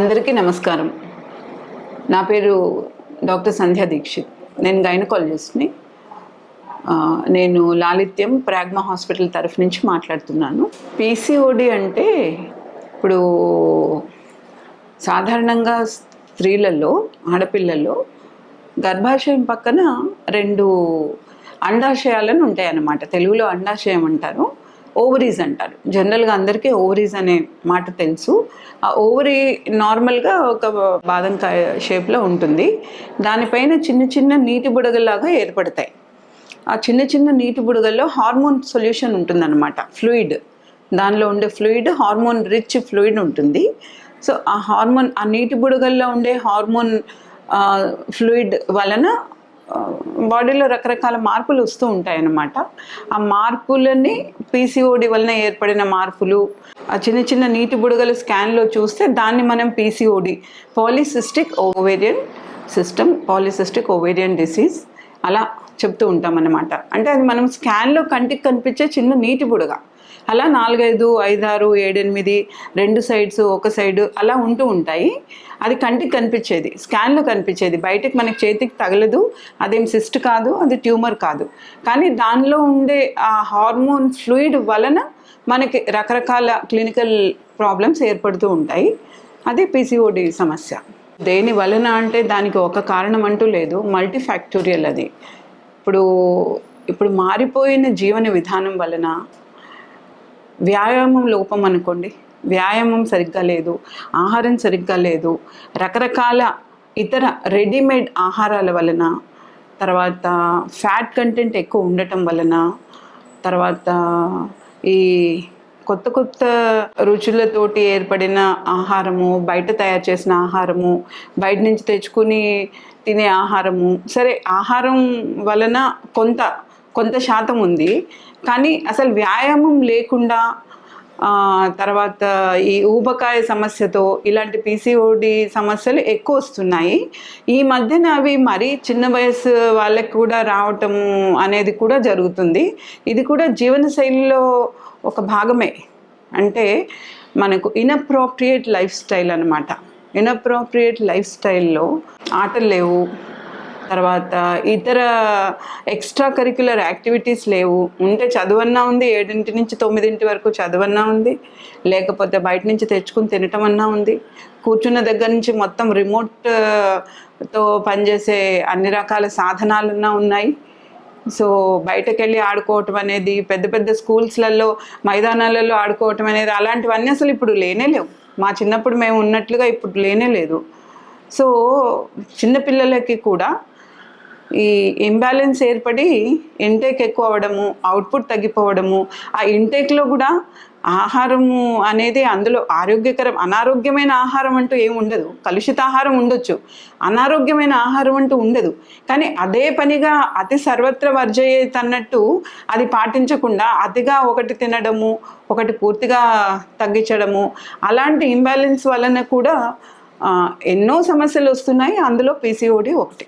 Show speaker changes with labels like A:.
A: అందరికీ నమస్కారం. నా పేరు డాక్టర్ సంధ్యా దీక్షిత్. నేను గైనకాలజిస్ట్ని. నేను లాలిత్యం ప్రాగ్మా హాస్పిటల్ తరఫు నుంచి మాట్లాడుతున్నాను. పీసీఓడి అంటే ఇప్పుడు సాధారణంగా స్త్రీలలో ఆడపిల్లల్లో గర్భాశయం పక్కన రెండు అండాశయాలను ఉంటాయన్నమాట. తెలుగులో అండాశయం అంటారు. ఓవరీస్ అంటారు. జనరల్గా అందరికీ ఓవరీస్ అనే మాట తెలుసు. ఆ ఓవరీ నార్మల్గా ఒక బాదంకాయ షేప్లో ఉంటుంది. దానిపైన చిన్న చిన్న నీటి బుడగలాగా ఏర్పడతాయి. ఆ చిన్న చిన్న నీటి బుడగల్లో హార్మోన్ సొల్యూషన్ ఉంటుందన్నమాట. ఫ్లూయిడ్ దానిలో ఉండే ఫ్లూయిడ్ హార్మోన్ రిచ్ ఫ్లూయిడ్ ఉంటుంది. సో ఆ హార్మోన్ ఆ నీటి బుడగల్లో ఉండే హార్మోన్ ఫ్లూయిడ్ వలన బాడీలో రకరకాల మార్పులు వస్తూ ఉంటాయి అన్నమాట ఆ మార్పులని పీసీఓడి వలన ఏర్పడిన మార్పులు ఆ చిన్న చిన్న నీటి బుడగలు స్కాన్లో చూస్తే దాన్ని మనం PCOD polycystic ovarian system polycystic ovarian disease అలా చెప్తూ ఉంటాం అన్నమాట. అంటే అది మనం స్కాన్లో కంటికి కనిపించే చిన్న నీటి బుడగ. అలా నాలుగైదు ఐదారు ఏడెనిమిది రెండు సైడ్స్ ఒక సైడు అలా ఉంటూ ఉంటాయి. అది కంటికి కనిపించేది స్కాన్లో కనిపించేది. బయటకు మనకి చేతికి తగలదు అదేం సిస్ట్ కాదు అది ట్యూమర్ కాదు. కానీ దానిలో ఉండే ఆ హార్మోన్ ఫ్లూయిడ్ వలన మనకి రకరకాల క్లినికల్ ప్రాబ్లమ్స్ ఏర్పడుతూ ఉంటాయి. అదే పీసీఓడి సమస్య. దేని వలన అంటే దానికి ఒక కారణం అంటూ లేదు మల్టీ ఫ్యాక్టోరియల్ అది. ఇప్పుడు ఇప్పుడు మారిపోయిన జీవన విధానం వలన వ్యాయామం లోపం అనుకోండి. వ్యాయామం సరిగ్గా లేదు ఆహారం సరిగ్గా లేదు రకరకాల ఇతర రెడీమేడ్ ఆహారాల వలన తర్వాత ఫ్యాట్ కంటెంట్ ఎక్కువ ఉండటం వలన తర్వాత ఈ కొత్త కొత్త రుచులతోటి ఏర్పడిన ఆహారము బయట తయారు చేసిన ఆహారము బయట నుంచి తెచ్చుకుని తినే ఆహారము. సరే ఆహారం వలన కొంత కొంత శాతం ఉంది. కానీ అసలు వ్యాయామం లేకుండా తర్వాత ఈ ఊబకాయ సమస్యతో ఇలాంటి పీసీఓడి సమస్యలు ఎక్కువ వస్తున్నాయి. ఈ మధ్యన అవి మరీ చిన్న వయసు వాళ్ళకి కూడా రావటం అనేది కూడా జరుగుతుంది. ఇది కూడా జీవనశైలిలో ఒక భాగమే. అంటే మనకు ఇన్అప్రోప్రియేట్ లైఫ్ స్టైల్ అనమాట ఇన్అప్రోప్రియేట్ లైఫ్ స్టైల్లో ఆటలు లేవు. తర్వాత ఇతర ఎక్స్ట్రా కరిక్యులర్ యాక్టివిటీస్ లేవు. ఉంటే చదువన్నా ఉంది ఏడింటి నుంచి తొమ్మిదింటి వరకు చదువన్నా ఉంది లేకపోతే బయట నుంచి తెచ్చుకుని తినటం అన్నా ఉంది. కూర్చున్న దగ్గర నుంచి మొత్తం రిమోట్తో పనిచేసే అన్ని రకాల సాధనాలున్నా ఉన్నాయి. సో బయటకెళ్ళి ఆడుకోవటం అనేది పెద్ద పెద్ద స్కూల్స్లలో మైదానాలలో ఆడుకోవటం అనేది అలాంటివన్నీ అసలు ఇప్పుడు లేనే లేవు. మా చిన్నప్పుడు మేము ఉన్నట్లుగా ఇప్పుడు లేనే లేదు. సో చిన్నపిల్లలకి కూడా ఈ ఇంబ్యాలెన్స్ ఏర్పడి ఇంటేక్ ఎక్కువ అవ్వడము అవుట్పుట్ తగ్గిపోవడము ఆ ఇంటేక్లో కూడా ఆహారము అనేది అందులో ఆరోగ్యకరం అనారోగ్యమైన ఆహారం అంటూ ఏమి ఉండదు. కలుషిత ఆహారం ఉండొచ్చు. అనారోగ్యమైన ఆహారం అంటూ ఉండదు. కానీ అదే పనిగా అతి సర్వత్ర వర్జయేత్ అన్నట్టు అది పాటించకుండా అతిగా ఒకటి తినడము ఒకటి పూర్తిగా తగ్గించడము అలాంటి ఇంబ్యాలెన్స్ వలన కూడా ఎన్నో సమస్యలు వస్తున్నాయి. అందులో పీసీఓడి ఒకటి.